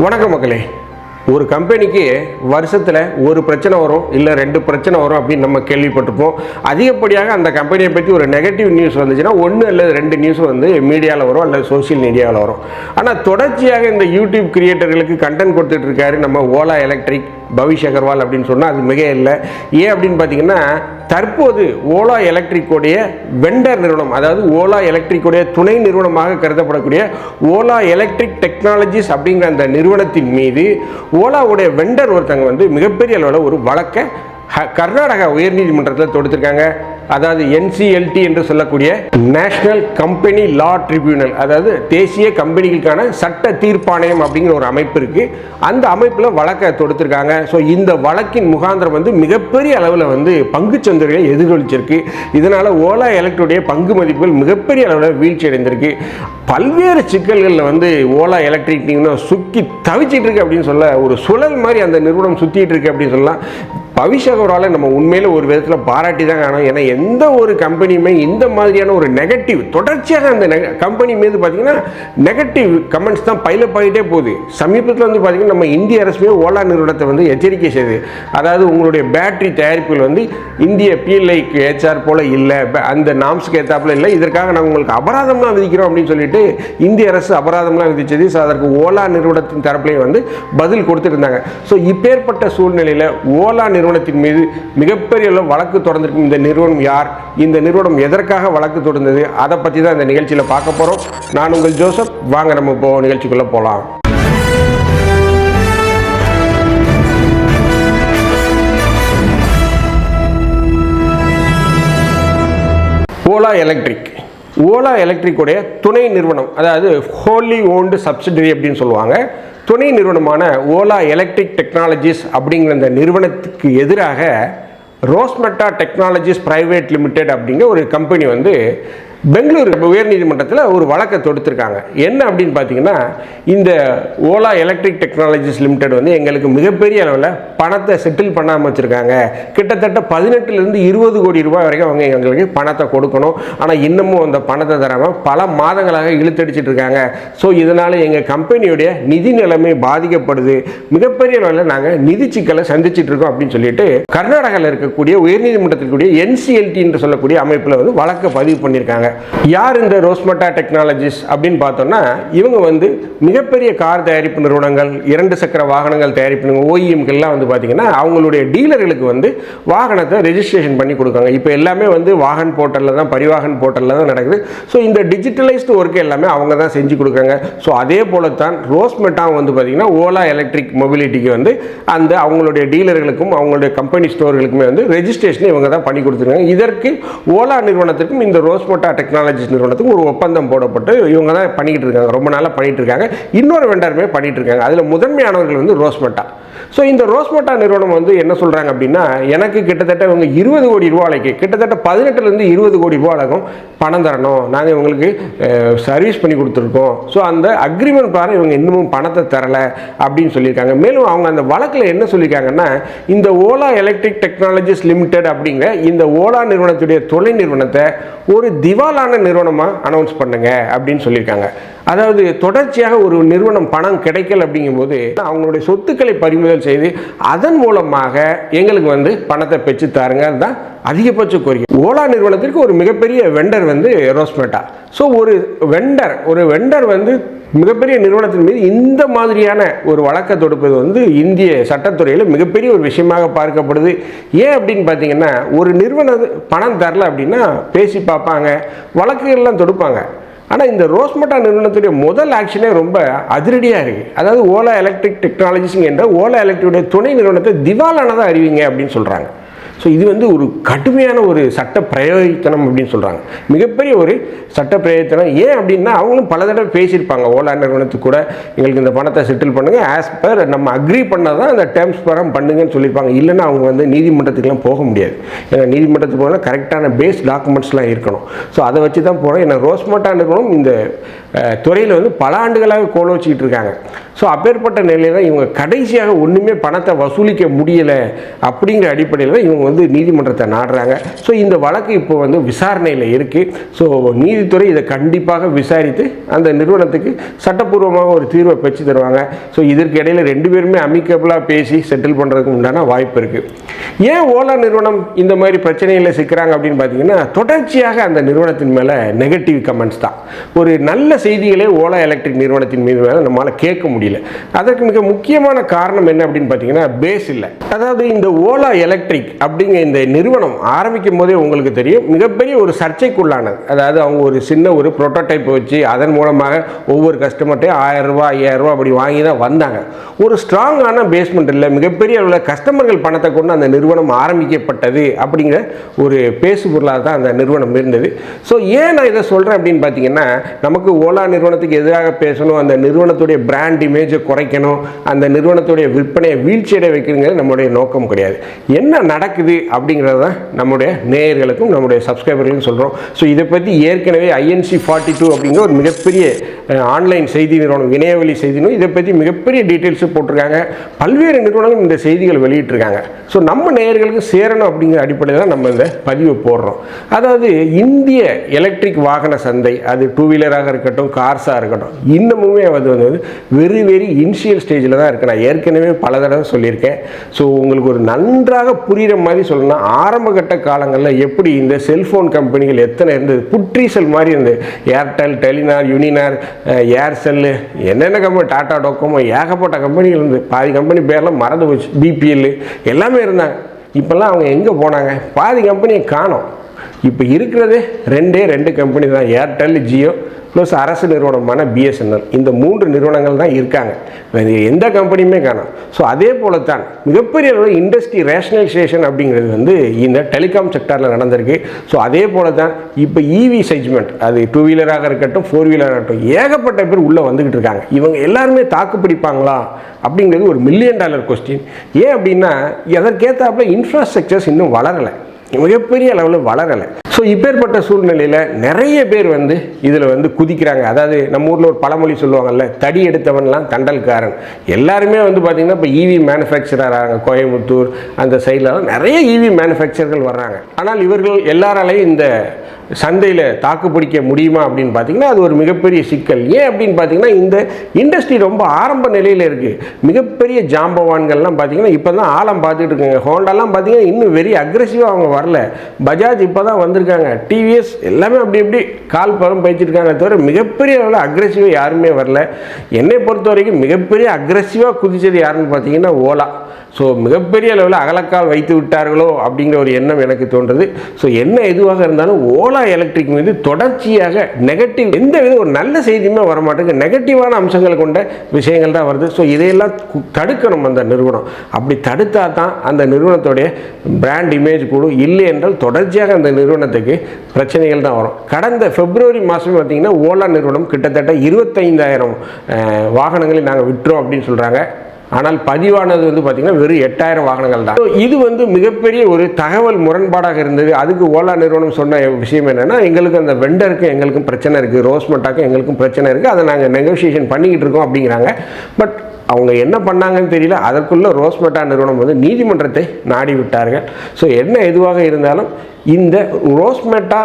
வணக்கம் மக்களே. ஒரு கம்பெனிக்கு வருஷத்தில் ஒரு பிரச்சனை வரும் இல்லை ரெண்டு பிரச்சனை வரும் அப்படின்னு நம்ம கேள்விப்பட்டிருப்போம். அதிகப்படியாக அந்த கம்பெனியை பற்றி ஒரு நெகட்டிவ் நியூஸ் வந்துச்சுன்னா ஒன்று அல்லது ரெண்டு நியூஸ் வந்து மீடியாவில் வரும் அல்லது சோஷியல் மீடியாவில் வரும். ஆனால் தொடர்ச்சியாக இந்த யூடியூப் கிரியேட்டர்களுக்கு கண்டென்ட் கொடுத்துட்டு இருக்காரு நம்ம ஓலா எலக்ட்ரிக் பவிஷ் அகர்வால் அப்படின்னு சொன்னால் அது மிக இல்லை. ஏன் அப்படின்னு பார்த்தீங்கன்னா தற்போது ஓலா எலக்ட்ரிக்கோடைய வெண்டர் நிறுவனம் அதாவது ஓலா எலக்ட்ரிக்கோடைய துணை நிறுவனமாக கருதப்படக்கூடிய ஓலா எலக்ட்ரிக் டெக்னாலஜிஸ் அப்படிங்கிற அந்த நிறுவனத்தின் மீது ஓலாவுடைய வெண்டர் ஒருத்தங்க வந்து மிகப்பெரிய அளவில் ஒரு வழக்கை கர்நாடகா உயர்நீதிமன்றத்தில் தொடுத்திருக்காங்க. அதாவது என்சிஎல்டி என்று சொல்லக்கூடிய நேஷனல் கம்பெனி லா ட்ரிபியூனல் அதாவது தேசிய கம்பெனிகளுக்கான சட்ட தீர்ப்பாணையம் அப்படிங்கிற ஒரு அமைப்பு இருக்கு. அந்த அமைப்பில் வழக்கை தொடுத்திருக்காங்க. ஸோ இந்த வழக்கின் முகாந்திரம் வந்து மிகப்பெரிய அளவில் வந்து பங்குச்சந்தைகளை எதிரொலிச்சிருக்கு. இதனால் ஓலா எலக்ட்ரோடைய பங்கு மதிப்புகள் மிகப்பெரிய அளவில் வீழ்ச்சி அடைந்திருக்கு பல்வேறு சிக்கல்களில் வந்து ஓலா எலக்ட்ரிக் நிறுவனம் சுக்கி தவிச்சிட்டு இருக்கு அப்படின்னு சொல்ல ஒரு சுழல் மாதிரி அந்த நிறுவனம் சுற்றிட்டு இருக்கு அப்படின்னு சொல்லலாம். பவிஷ் அகர்வாலை நம்ம உண்மையில் ஒரு விதத்தில் பாராட்டி தான் காணும் ஏன்னா எந்த ஒரு கம்பெனியுமே இந்த மாதிரியான ஒரு நெகட்டிவ் தொடர்ச்சியாக அந்த கம்பெனி மீது பார்த்தீங்கன்னா நெகட்டிவ் கமெண்ட்ஸ் தான் பைலப் ஆகிட்டே போகுது. சமீபத்தில் வந்து பார்த்தீங்கன்னா நம்ம இந்திய அரசுமே ஓலா நிறுவனத்தை வந்து எச்சரிக்கை செய்யுது அதாவது உங்களுடைய பேட்டரி தயாரிப்புகள் வந்து இந்திய பிஎல்ஐக்கு ஏச்சார் போல் இல்லை அந்த நாம்ஸுக்கு ஏற்றாப்புல இல்லை இதற்காக நாங்கள் உங்களுக்கு அபராதம்லாம் விதிக்கிறோம் அப்படின்னு சொல்லிட்டு இந்திய அரசு அபராதம்லாம் விதிச்சது. ஸோ அதற்கு ஓலா நிறுவனத்தின் தரப்புலையும் வந்து பதில் கொடுத்துருந்தாங்க. ஸோ இப்பேற்பட்ட சூழ்நிலையில் ஓலா நிறுவனத்தின் மீது மிகப்பெரிய அளவு வழக்கு தொடர்ந்திருக்கும் இந்த நிறுவனம் யார்? இந்த நிறுவனம் எதற்காக வழக்கு தொடர்ந்தது? அதை பற்றி தான் இந்த நிகழ்ச்சியில் பார்க்க போகிறோம் நான் உங்கள் ஜோசப். வாங்க நம்ம இப்போ நிகழ்ச்சிக்குள்ளே போகலாம் ஓலா எலக்ட்ரிக். ஓலா எலக்ட்ரிக்குடைய துணை நிறுவனம் அதாவது ஹோலி ஓன்டு சப்சிடரி அப்படின்னு சொல்லுவாங்க. துணை நிறுவனமான ஓலா எலக்ட்ரிக் டெக்னாலஜிஸ் அப்படிங்கிற இந்த நிறுவனத்துக்கு எதிராக ரோஸ்மெட்டா டெக்னாலஜிஸ் பிரைவேட் லிமிடெட் அப்படிங்கிற ஒரு கம்பெனி வந்து பெங்களூரு உயர்நீதிமன்றத்தில் ஒரு வழக்கை தொடுத்திருக்காங்க. என்ன அப்படின்னு பார்த்தீங்கன்னா இந்த ஓலா எலக்ட்ரிக் டெக்னாலஜிஸ் லிமிடெட் வந்து எங்களுக்கு மிகப்பெரிய அளவில் பணத்தை செட்டில் பண்ணாமல் வச்சுருக்காங்க. கிட்டத்தட்ட பதினெட்டுலேருந்து இருபது கோடி ரூபாய் வரைக்கும் அவங்க எங்களுக்கு பணத்தை கொடுக்கணும். ஆனால் இன்னமும் அந்த பணத்தை தராமல் பல மாதங்களாக இழுத்தடிச்சிட்டு இருக்காங்க. ஸோ இதனால் எங்கள் கம்பெனியுடைய நிதி நிலைமை பாதிக்கப்படுது. மிகப்பெரிய அளவில் நாங்கள் நிதி சிக்கலை சந்திச்சுட்டு இருக்கோம் அப்படின்னு சொல்லிட்டு கர்நாடகாவில் இருக்கக்கூடிய உயர்நீதிமன்றத்திற்குரிய என்சிஎல்டி என்று சொல்லக்கூடிய அமைப்பில் வந்து வழக்கை பதிவு பண்ணியிருக்காங்க யார் இந்த ரோஸ்மட்டா டெக்னாலஜிஸ் அப்படின்னு பார்த்தோம்னா இவங்க வந்து மிகப்பெரிய கார் தயாரிப்பு நிறுவனங்கள் இரண்டு சக்கர வாகனங்கள் தயாரிப்பு ஓஇஎம்கள்லாம் வந்து பார்த்தீங்கன்னா அவங்களுடைய டீலர்களுக்கு வந்து வாகனத்தை ரெஜிஸ்ட்ரேஷன் பண்ணி கொடுக்காங்க. இப்போ எல்லாமே வந்து வாகன் போர்ட்டலில் தான் பரிவாகன் போர்ட்டலில் தான் நடக்குது. ஸோ இந்த டிஜிட்டலைஸ்டு ஒர்க் எல்லாமே அவங்க தான் செஞ்சு கொடுக்காங்க. ஸோ அதே போல தான் ரோஸ்மெட்டாவும் வந்து பார்த்தீங்கன்னா ஓலா எலக்ட்ரிக் மொபிலிட்டிக்கு வந்து அந்த அவங்களுடைய டீலர்களுக்கும் அவங்களுடைய கம்பெனி ஸ்டோர்களுக்குமே வந்து ரெஜிஸ்ட்ரேஷன் இவங்க தான் பண்ணி கொடுத்துருக்காங்க. இதற்கு ஓலா நிறுவனத்திற்கும் இந்த ரோஸ்மோட்டா டெக்னாலஜிஸ் நிறுவனத்துக்கு ஒரு ஒப்பந்தம் போடப்பட்டு இவங்க தான் பண்ணிக்கிட்டு இருக்காங்க. ரொம்ப நாளாக பண்ணிட்டு இருக்காங்க. இன்னொரு வெண்டருமே பண்ணிட்டு இருக்காங்க. அதில் முதன்மையானவர்கள் வந்து ரோஸ்மெட்டா. ஸோ இந்த ரோஸ்மோட்டா நிறுவனம் வந்து என்ன சொல்கிறாங்க அப்படின்னா எனக்கு கிட்டத்தட்ட இவங்க இருபது கோடி ரூபாய்க்கு கிட்டத்தட்ட பதினெட்டுலேருந்து இருபது கோடி ரூபாய்க்கும் பணம் தரணும். நாங்கள் இவங்களுக்கு சர்வீஸ் பண்ணி கொடுத்துருக்கோம். ஸோ அந்த அக்ரிமெண்ட் பாரு இவங்க இன்னமும் பணத்தை தரலை அப்படின்னு சொல்லியிருக்காங்க. மேலும் அவங்க அந்த வழக்கில் என்ன சொல்லியிருக்காங்கன்னா இந்த ஓலா எலக்ட்ரிக் டெக்னாலஜிஸ் லிமிடெட் அப்படிங்கிற இந்த ஓலா நிறுவனத்துடைய தொலை நிறுவனத்தை ஒரு திவாலான நிறுவனமாக அனௌன்ஸ் பண்ணுங்க அப்படின்னு சொல்லியிருக்காங்க. அதாவது தொடர்ச்சியாக ஒரு நிறுவனம் பணம் கிடைக்கல அப்படிங்கும்போது அவங்களுடைய சொத்துக்களை பறிமுதல் செய்து அதன் மூலமாக எங்களுக்கு வந்து பணத்தை பெற்று தாருங்க. அதுதான் அதிகபட்ச கோரிக்கை. ஓலா நிறுவனத்திற்கு ஒரு மிகப்பெரிய வெண்டர் வந்து ரோஸ்மெட்டா. ஸோ ஒரு வெண்டர் ஒரு வெண்டர் வந்து மிகப்பெரிய நிறுவனத்தின் மீது இந்த மாதிரியான ஒரு வழக்கை தொடுப்பது வந்து இந்திய சட்டத்துறையில் மிகப்பெரிய ஒரு விஷயமாக பார்க்கப்படுது. ஏன் அப்படின்னு பார்த்தீங்கன்னா ஒரு நிறுவனம் பணம் தரல அப்படின்னா பேசி பார்ப்பாங்க வழக்குகள்லாம் தொடுப்பாங்க. ஆனால் இந்த ரோஸ்மட்டா நிறுவனத்துடைய முதல் ஆக்ஷனே ரொம்ப அதிரடியாக இருக்குது அதாவது ஓலா எலக்ட்ரிக் டெக்னாலஜிஸ் என்ற ஓலா எலக்ட்ரிக்குடைய துணை நிறுவனத்தை திவாலானதாக அறிவிங்க அப்படின்னு சொல்கிறாங்க ஸோ இது வந்து ஒரு கடுமையான ஒரு சட்ட பிரயோகித்தனம் அப்படின்னு சொல்கிறாங்க மிகப்பெரிய ஒரு சட்ட பிரயோகித்தனம். ஏன் அப்படின்னா அவங்களும் பல தடவை பேசியிருப்பாங்க. ஓலா நிறுவனத்துக்கு கூட எங்களுக்கு இந்த பணத்தை செட்டில் பண்ணுங்கள் ஆஸ் பர் நம்ம அக்ரி பண்ணால் தான் அந்த டேர்ம்ஸ் பரம் பண்ணுங்கன்னு சொல்லியிருப்பாங்க. இல்லைன்னா அவங்க வந்து நீதிமன்றத்துக்குலாம் போக முடியாது. ஏன்னா நீதிமன்றத்துக்கு போனால் கரெக்டான பேஸ் டாக்குமெண்ட்ஸ்லாம் இருக்கணும். ஸோ அதை வச்சு தான் போகிறோம் ஏன்னா ரோஸ்மோட்டா நிறுவனம் இந்த துறையில் வந்து பல ஆண்டுகளாக கோல வச்சுக்கிட்டு இருக்காங்க. ஸோ அப்பேற்பட்ட நிலையில் தான் இவங்க கடைசியாக ஒன்றுமே பணத்தை வசூலிக்க முடியலை அப்படிங்கிற அடிப்படையில் தான் இவங்க வந்து நீதிமன்றத்தை நாடுறாங்க. ஸோ இந்த வழக்கு இப்போ வந்து விசாரணையில் இருக்குது ஸோ நீதித்துறை இதை கண்டிப்பாக விசாரித்து அந்த நிறுவனத்துக்கு சட்டப்பூர்வமாக ஒரு தீர்வை பெற்று தருவாங்க. ஸோ இதற்கு இடையில் ரெண்டு பேருமே அமிக்கபிளாக பேசி செட்டில் பண்ணுறதுக்கு உண்டான வாய்ப்பு இருக்குது ஏன் ஓலா நிறுவனம் இந்த மாதிரி பிரச்சனையில் சிக்கிறாங்க அப்படின்னு பார்த்தீங்கன்னா தொடர்ச்சியாக அந்த நிறுவனத்தின் மேலே நெகட்டிவ் கமெண்ட்ஸ் தான். ஒரு நல்ல செய்திகளே ஓலா எலக்ட்ரிக் நிறுவனத்தின் மீது மேலே நம்மளால் கேட்க முடியல. அதற்கு மிக முக்கியமான காரணம் என்ன அப்படின்னு பார்த்தீங்கன்னா பேஸ் இல்லை. அதாவது இந்த ஓலா எலக்ட்ரிக் அப்படிங்கிற இந்த நிறுவனம் ஆரம்பிக்கும் போதே உங்களுக்கு தெரியும் மிகப்பெரிய ஒரு சர்ச்சைக்குள்ளானது. அதாவது அவங்க ஒரு சின்ன ஒரு ப்ரோட்டோடைப் வச்சு அதன் மூலமாக ஒவ்வொரு கஸ்டமர்ட்டையும் ஆயிரம் ரூபாய் ஐயாயிரம் ரூபாய் அப்படி வாங்கி தான் வந்தாங்க. ஒரு ஸ்ட்ராங்கான பேஸ்மெண்ட் இல்லை மிகப்பெரிய அளவில் கஸ்டமர்கள் பணத்தை கொண்டு அந்த நிறுவனம் ஆரம்பிக்கப்பட்டது அப்படிங்கிற ஒரு பேசு பொருளாக தான் அந்த நிறுவனம் இருந்தது. ஸோ ஏன் நான் இதை சொல்கிறேன் அப்படின்னு பார்த்தீங்கன்னா நமக்கு ஓலா நிறுவனத்துக்கு எதிராக பேசணும் அந்த நிறுவனத்துடைய பிராண்ட் இமேஜை குறைக்கணும் அந்த நிறுவனத்துடைய விற்பனையை வீழ்ச்சியடை வைக்கணுங்கிறது நம்மளுடைய நோக்கம் கிடையாது. என்ன நடக்குது அப்படிங்கிறது தான் நம்முடைய நேயர்களுக்கும் நம்முடைய சப்ஸ்கிரைபர்களுக்கும் சொல்கிறோம் ஸோ இதை பற்றி ஏற்கனவே ஐஎன்சி ஃபார்ட்டி டூ அப்படிங்கிற ஒரு மிகப்பெரிய ஆன்லைன் செய்தி நிறுவனம் இணையவழி செய்தி நிறுவனம் இதை பற்றி மிகப்பெரிய டீட்டெயில்ஸு போட்டிருக்காங்க. பல்வேறு நிறுவனங்கள் இந்த செய்திகள் வெளியிட்டிருக்காங்க. ஸோ நம்ம நேயர்களுக்கு சேரணும் அப்படிங்கிற அடிப்படையில் தான் நம்ம இந்த பதிவை போடுறோம். அதாவது இந்திய எலக்ட்ரிக் வாகன சந்தை அது டூ வீலராக இருக்கட்டும் கார்ஸாக இருக்கட்டும் இன்னமுமே அது வந்து வெரி வெரி இனிஷியல் ஸ்டேஜில் தான் இருக்குது நான் ஏற்கனவே பல தடவை சொல்லியிருக்கேன். ஸோ உங்களுக்கு ஒரு நன்றாக புரிகிற மாதிரி சொல்லணும்னா ஆரம்பகட்ட காலங்களில் எப்படி இந்த செல்ஃபோன் கம்பெனிகள் எத்தனை இருந்தது புற்றீசல் மாதிரி இருந்தது ஏர்டெல் டெலினார் யூனினார் ஏர்செல்லு என்னென்ன கம்பெனி டாடா டோக்கோமோ ஏகப்பட்ட கம்பெனிகள் இருந்து பாதி கம்பெனி பேர்லாம் மறந்து போச்சு. பிபிஎல் எல்லாமே இருந்தாங்க. இப்போல்லாம் அவங்க எங்கே போனாங்க? பாதி கம்பெனியை காணோம். இப்போ இருக்கிறதே ரெண்டே ரெண்டு கம்பெனி தான். ஏர்டெல் ஜியோ ப்ளஸ் அரசு நிறுவனமான பிஎஸ்என்எல் இந்த மூன்று நிறுவனங்கள் தான் இருக்காங்க. வேறு எந்த கம்பெனியுமே காணும். ஸோ அதே போல தான் மிகப்பெரிய அளவில் இண்டஸ்ட்ரி ரேஷனலைசேஷன் அப்படிங்கிறது வந்து இந்த டெலிகாம் செக்டாரில் நடந்திருக்கு. ஸோ அதே போல தான் இப்போ இவி செக்மெண்ட் அது டூ வீலராக இருக்கட்டும் ஃபோர் வீலராக இருக்கட்டும் ஏகப்பட்ட பேர் உள்ளே வந்துக்கிட்டு இருக்காங்க. இவங்க எல்லாருமே தாக்கு பிடிப்பாங்களா? அப்படிங்கிறது ஒரு மில்லியன் டாலர் கொஸ்டின் ஏன் அப்படின்னா எதற்கேற்றாப்புல இன்ஃப்ராஸ்ட்ரக்சர்ஸ் இன்னும் வளரலை. மிகப்பெரிய அளவில் வளரலை. ஸோ இப்பேற்பட்ட சூழ்நிலையில் நிறைய பேர் வந்து இதில் வந்து குதிக்கிறாங்க. அதாவது நம்ம ஊரில் ஒரு பழமொழி சொல்லுவாங்கல்ல தடி எடுத்தவன்லாம் தண்டல்காரன். எல்லாருமே வந்து பார்த்திங்கன்னா இப்போ இவி மேனுஃபேக்சரர் ஆகிறாங்க கோயம்புத்தூர் அந்த சைட்லலாம் நிறைய இவி மேனுஃபேக்சர்கள் வர்றாங்க. ஆனால் இவர்கள் எல்லாராலையும் இந்த சந்தையில் தாக்கு பிடிக்க முடியுமா அப்படின்னு பார்த்தீங்கன்னா அது ஒரு மிகப்பெரிய சிக்கல். ஏன் அப்படின்னு பார்த்தீங்கன்னா இந்த இண்டஸ்ட்ரி ரொம்ப ஆரம்ப நிலையில் இருக்குது மிகப்பெரிய ஜாம்பவான்கள்லாம் பார்த்தீங்கன்னா இப்போ தான் ஆழம் பார்த்துட்டு இருக்காங்க. ஹோண்டாலாம் பார்த்தீங்கன்னா இன்னும் வெரி அக்ரெசிவாக அவங்க வரல. பஜாஜ் இப்போ தான் வந்து வந்திருக்காங்க டிவிஎஸ் எல்லாமே அப்படி இப்படி கால் பரம் பயிச்சிருக்காங்க தவிர மிகப்பெரிய அளவில் அக்ரெசிவாக யாருமே வரல. என்னை பொறுத்த வரைக்கும் மிகப்பெரிய அக்ரெசிவாக குதிச்சது யாருன்னு பார்த்தீங்கன்னா ஓலா. ஸோ மிகப்பெரிய அளவில் அகலக்கால் வைத்து விட்டார்களோ அப்படிங்கிற ஒரு எண்ணம் எனக்கு தோன்றுது. ஸோ என்ன எதுவாக இருந்தாலும் ஓலா எலக்ட்ரிக் மீது தொடர்ச்சியாக நெகட்டிவ் எந்த வித ஒரு நல்ல செய்தியுமே வரமாட்டேங்குது. நெகட்டிவான அம்சங்கள் கொண்ட விஷயங்கள் தான் வருது. ஸோ இதையெல்லாம் தடுக்கணும் அந்த நிறுவனம். அப்படி தடுத்தா தான் அந்த நிறுவனத்துடைய பிராண்ட் இமேஜ் கூடும். இல்லை என்றால் தொடர்ச்சியாக அந்த நிறுவனத்துக்கு பிரச்சனைகள் தான் வரும். கடந்த பிப்ரவரி மாதம் பார்த்தீங்கன்னா ஓலா நிறுவனம் கிட்டத்தட்ட இருபத்தைந்தாயிரம் வாகனங்களை நாங்கள் விட்டுறோம் அப்படின்னு சொல்கிறாங்க ஆனால் பதிவானது வந்து பார்த்திங்கன்னா வெறும் எட்டாயிரம் வாகனங்கள் தான். இது வந்து மிகப்பெரிய ஒரு தகவல் முரண்பாடாக இருந்தது. அதுக்கு ஓலா நிறுவனம் சொன்ன விஷயம் என்னென்னா எங்களுக்கு அந்த வெண்டருக்கும் எங்களுக்கும் பிரச்சனை இருக்குது ரோஸ்மெட்டாக்கும் எங்களுக்கும் பிரச்சனை இருக்குது அதை நாங்கள் நெகோசியேஷன் பண்ணிக்கிட்டு இருக்கோம் அப்படிங்கிறாங்க. பட் அவங்க என்ன பண்ணாங்கன்னு தெரியல. அதற்குள்ளே ரோஸ்மெட்டா நிறுவனம் வந்து நீதிமன்றத்தை நாடி விட்டார்கள். ஸோ என்ன எதுவாக இருந்தாலும் இந்த ரோஸ்மெட்டா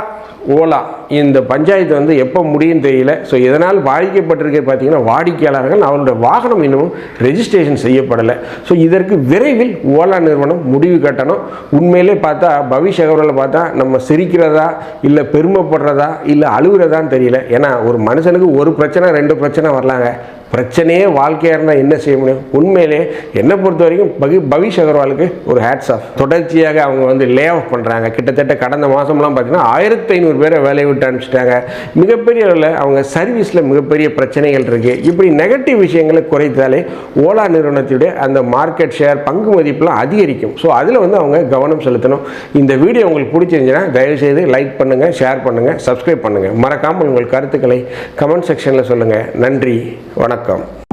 ஓலா இந்த பஞ்சாயத்து வந்து எப்போ முடியும் தெரியல. ஸோ இதனால் பாதிக்கப்பட்டிருக்க பார்த்தீங்கன்னா வாடிக்கையாளர்கள் அவருடைய வாகனம் இன்னமும் ரெஜிஸ்ட்ரேஷன் செய்யப்படலை. ஸோ இதற்கு விரைவில் ஓலா நிறுவனம் முடிவு கட்டணும். உண்மையிலே பார்த்தா பவிஷ் அகர்வால் பார்த்தா நம்ம சிரிக்கிறதா இல்லை பெருமைப்படுறதா இல்லை அழுகிறதான்னு தெரியல. ஏன்னா ஒரு மனுஷனுக்கு ஒரு பிரச்சனை ரெண்டு பிரச்சனை வரலாங்க. பிரச்சனையே வாழ்க்கையாக இருந்தால் என்ன செய்ய முடியும்? உண்மையிலே என்னை பொறுத்த வரைக்கும் பகி பவிஷ் அகர்வாலுக்கு ஒரு ஹேட்ஸ் ஆஃப் தொடர்ச்சியாக அவங்க வந்து லே ஆஃப் பண்ணுறாங்க கிட்டத்தட்ட கடந்த மாதம்லாம் பார்த்தீங்கன்னா ஆயிரத்தி ஐநூறு பேரை வேலையை விட்டு அனுப்பிச்சிட்டாங்க. மிகப்பெரிய அளவில் அவங்க சர்வீஸில் மிகப்பெரிய பிரச்சனைகள் இருக்குது இப்படி நெகட்டிவ் விஷயங்களை குறைத்தாலே ஓலா நிறுவனத்துடைய அந்த மார்க்கெட் ஷேர் பங்கு மதிப்புலாம் அதிகரிக்கும். ஸோ அதில் வந்து அவங்க கவனம் செலுத்தணும். இந்த வீடியோ உங்களுக்கு பிடிச்சிருந்துச்சுன்னா தயவுசெய்து லைக் பண்ணுங்கள் ஷேர் பண்ணுங்கள் சப்ஸ்கிரைப் பண்ணுங்கள் மறக்காமல் உங்கள் கருத்துக்களை கமெண்ட் செக்ஷனில் சொல்லுங்கள் நன்றி வணக்கம். рака.